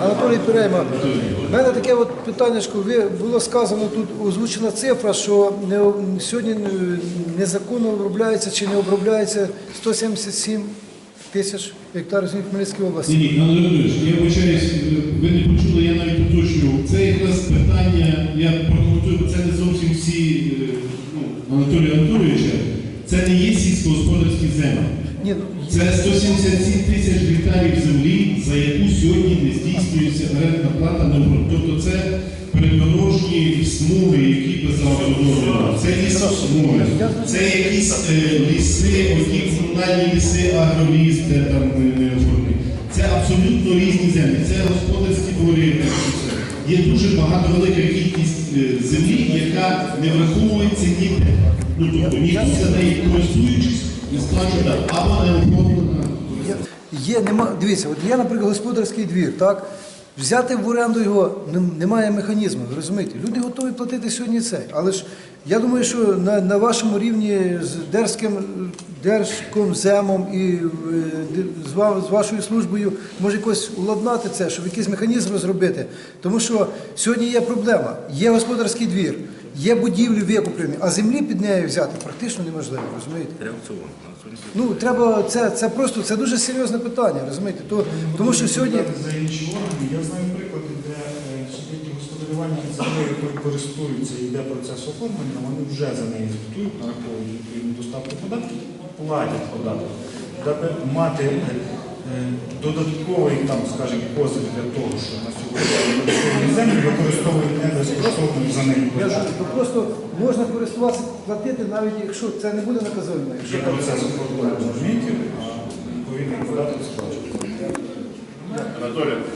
Анатолій Перейма. У мене таке от питання, ви було сказано тут озвучена цифра, що не, сьогодні незаконно обробляється чи не обробляється 177 тисяч гектарів землі Хмельницької області. Ні, ні, Анатолій Анатолійович, я вибачаюсь, ви не почули, я навіть уточню. Це якраз питання, я прокоментую, це не зовсім всі е, ну, Анатолія Анатолійовича, це не є сільськогосподарські землі. Ні, ну, Це 177 тисяч гектарів землі, за яку сьогодні не здійснюється орендна плата на ґрунт. Тобто це придорожні смуги, які без автодорожнього. Це лісосмуги, це якісь е, ліси, оті комунальні ліси, агроліс, де там е, не оформлені. Це абсолютно різні землі. Це господарські це. Є дуже багато велика кількість е, землі, яка не враховується ніде. Ну тобто ніхто за неї користуючись, Є, нема, дивіться, от є, наприклад, господарський двір, так? Взяти в оренду його немає механізму, розумієте? Люди готові платити сьогодні цей. Але ж я думаю, що на, на вашому рівні з Держким, Держкомземом і е, з, з вашою службою може якось уладнати це, щоб якийсь механізм розробити. Тому що сьогодні є проблема. Є господарський двір, є будівлі викуплені, а землі під нею взяти практично неможливо, розумієте? Ну треба це, це просто це дуже серйозне питання, розумієте? То, тому що сьогодні за інші органи. Я знаю приклади, де е, суб'єкти господарювання землею, користуються і йде процес оформлення, вони вже за неї звітують, нараховують відповідну доставку податків, платять податок. Даби мати е, додатковий там, скажімо, козир для того, що на сьогодні використовують землю, використовують не безкоштовно за неї просто можна користуватися, платити, навіть якщо це не буде наказовано. Є Якщо процес оформлення розумієте, а відповідний податок сплачується. Анатолій.